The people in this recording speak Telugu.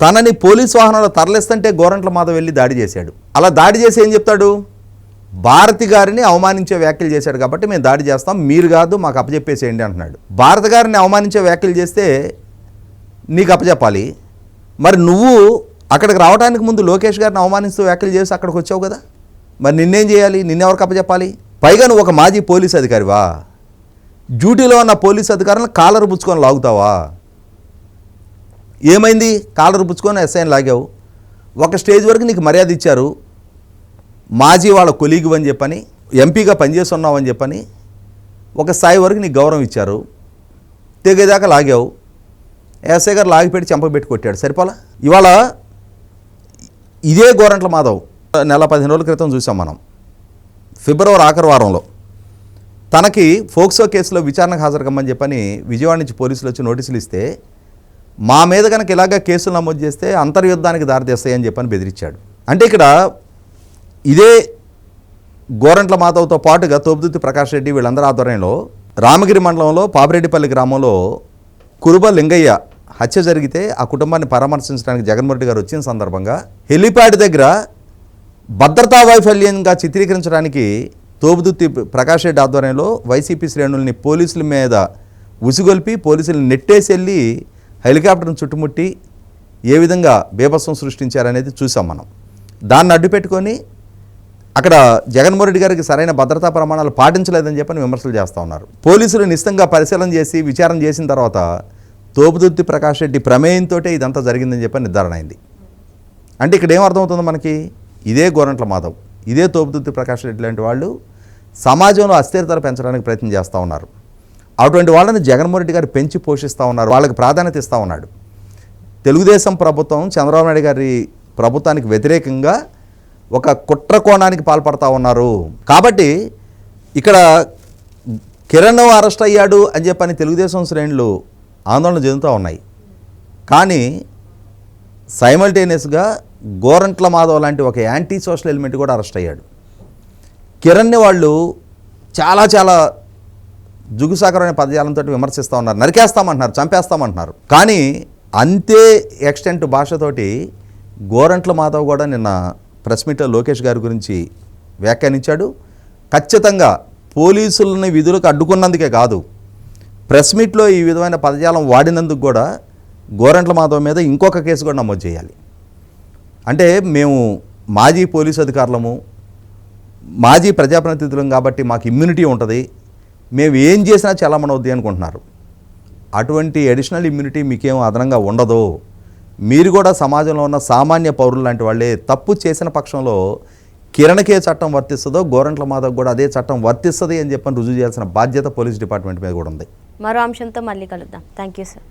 తనని పోలీస్ వాహనంలో తరలిస్తుంటే గోరంట్ల మాధవ్ వెళ్ళి దాడి చేశాడు. అలా దాడి చేసి ఏం చెప్తాడు? భారతి గారిని అవమానించే వ్యాఖ్యలు చేశాడు కాబట్టి మేము దాడి చేస్తాం మీరు కాదు మాకు అప్పచెప్పేసేయండి అంటున్నాడు. భారత గారిని అవమానించే వ్యాఖ్యలు చేస్తే నీకు అప్పచెప్పాలి మరి నువ్వు అక్కడికి రావడానికి ముందు లోకేష్ గారిని అవమానిస్తూ వ్యాఖ్యలు చేసి అక్కడికి వచ్చావు కదా? మరి నిన్నేం చేయాలి? నిన్నెవరికి అప్పచెప్పాలి పైగా నువ్వు ఒక మాజీ పోలీస్ అధికారివా? డ్యూటీలో ఉన్న పోలీస్ అధికారులను కాలర్ పుచ్చుకొని లాగుతావా? ఏమైంది? కాలర్ పుచ్చుకొని ఎస్ఐని లాగావు. ఒక స్టేజ్ వరకు నీకు మర్యాద ఇచ్చారు. మాజీ వాళ్ళ కొలీగు అని చెప్పని ఎంపీగా పనిచేస్తున్నావు అని చెప్పని ఒక స్థాయి వరకు నీకు గౌరవం ఇచ్చారు. తెగేదాకా లాగావు. ఎస్ఐ గారు లాగిపెట్టి చెంపబెట్టి కొట్టాడు. సరిపోలా? ఇవాళ ఇదే గోరంట్ల మాధవ్. నెల పదిహేను రోజుల క్రితం చూసాం మనం. ఫిబ్రవరి ఆఖరి వారంలో. తనకి ఫోక్సో కేసులో విచారణకు హాజరు కమ్మని చెప్పని విజయవాడ నుంచి పోలీసులు వచ్చి నోటీసులు ఇస్తే మా మీద కనుక ఇలాగ కేసులు నమోదు చేస్తే అంతర్యుద్ధానికి దారితీస్తాయని చెప్పని బెదిరించాడు. అంటే ఇక్కడ ఇదే గోరంట్ల మాధవ్తో పాటుగా తోపుదుత్తి ప్రకాష్ రెడ్డి వీళ్ళందరి ఆధ్వర్యంలో రామగిరి మండలంలో పాపిరెడ్డిపల్లి గ్రామంలో కురుబ లింగయ్య హత్య జరిగితే ఆ కుటుంబాన్ని పరామర్శించడానికి జగన్మోహన్ రెడ్డి గారు వచ్చిన సందర్భంగా హెలిప్యాడ్ దగ్గర భద్రతా వైఫల్యంగా చిత్రీకరించడానికి తోపుదుత్తి ప్రకాష్ రెడ్డి ఆధ్వర్యంలో వైసీపీ శ్రేణుల్ని పోలీసుల మీద ఉసిగొల్పి పోలీసుల్ని నెట్టేసి వెళ్ళి హెలికాప్టర్ను చుట్టుముట్టి ఏ విధంగా బీభత్సం సృష్టించారనేది చూసాం మనం. దాన్ని అడ్డుపెట్టుకొని అక్కడ జగన్మోహన్ రెడ్డి గారికి సరైన భద్రతా ప్రమాణాలు పాటించలేదని చెప్పని విమర్శలు చేస్తూ ఉన్నారు. పోలీసులు నిశ్చితంగా పరిశీలన చేసి విచారణ చేసిన తర్వాత తోపుదుర్తి ప్రకాష్ రెడ్డి ప్రమేయంతో ఇదంతా జరిగిందని చెప్పి నిర్ధారణ అయింది. అంటే ఇక్కడ ఏం అర్థమవుతుంది మనకి? ఇదే గోరంట్ల మాధవ్. ఇదే తోపుదుర్తి ప్రకాష్ రెడ్డి లాంటి వాళ్ళు సమాజంలో అస్థిరతను పెంచడానికి ప్రయత్నం చేస్తూ ఉన్నారు. అటువంటి వాళ్ళని జగన్మోహన్ రెడ్డి గారు పెంచి పోషిస్తూ ఉన్నారు వాళ్ళకి ప్రాధాన్యత ఇస్తూ ఉన్నాడు. తెలుగుదేశం ప్రభుత్వం చంద్రబాబు నాయుడు గారి ప్రభుత్వానికి వ్యతిరేకంగా ఒక కుట్ర కోణానికి పాల్పడతా ఉన్నారు. కాబట్టి ఇక్కడ కిరణ్ అరెస్ట్ అయ్యాడు అని చెప్పని తెలుగుదేశం శ్రేణులు ఆందోళన చెందుతూ ఉన్నాయి. కానీ సైమల్టేనియస్గా గోరంట్ల మాధవ్ లాంటి ఒక యాంటీ సోషల్ ఎలిమెంట్ కూడా అరెస్ట్ అయ్యాడు. కిరణ్ని వాళ్ళు చాలా చాలా జుగుసాకరమైన పదజాలంతో విమర్శిస్తూ ఉన్నారు. నరికేస్తామంటున్నారు చంపేస్తామంటున్నారు. కానీ అంతే ఎక్స్టెంట్ భాషతోటి గోరంట్ల మాధవ్ కూడా నిన్న ప్రెస్ మీట్లో లోకేష్ గారి గురించి వ్యాఖ్యానించాడు. ఖచ్చితంగా పోలీసులని విధులకు అడ్డుకున్నందుకే కాదు ప్రెస్ మీట్లో ఈ విధమైన పదజాలం వాడినందుకు కూడా గోరంట్ల మాధవ్ మీద ఇంకొక కేసు కూడా నమోదు చేయాలి. అంటే మేము మాజీ పోలీసు అధికారులము మాజీ ప్రజాప్రతినిధులం కాబట్టి మాకు ఇమ్యూనిటీ ఉంటుంది. మేము ఏం చేసినా చలామణవుద్ది అనుకుంటున్నారు. అటువంటి అడిషనల్ ఇమ్యూనిటీ మీకేం అదనంగా ఉండదు. మీరు కూడా సమాజంలో ఉన్న సామాన్య పౌరులు లాంటి వాళ్ళే తప్పు చేసిన పక్షంలో కిరణకే చట్టం వర్తిస్తుందో గోరంట్ల మాధవ్ కూడా అదే చట్టం వర్తిస్తుంది అని చెప్పని రుజువు చేయాల్సిన బాధ్యత పోలీస్ డిపార్ట్మెంట్ మీద కూడా ఉంది. మరో అంశంతో మళ్ళీ కలుద్దాం. Thank you sir.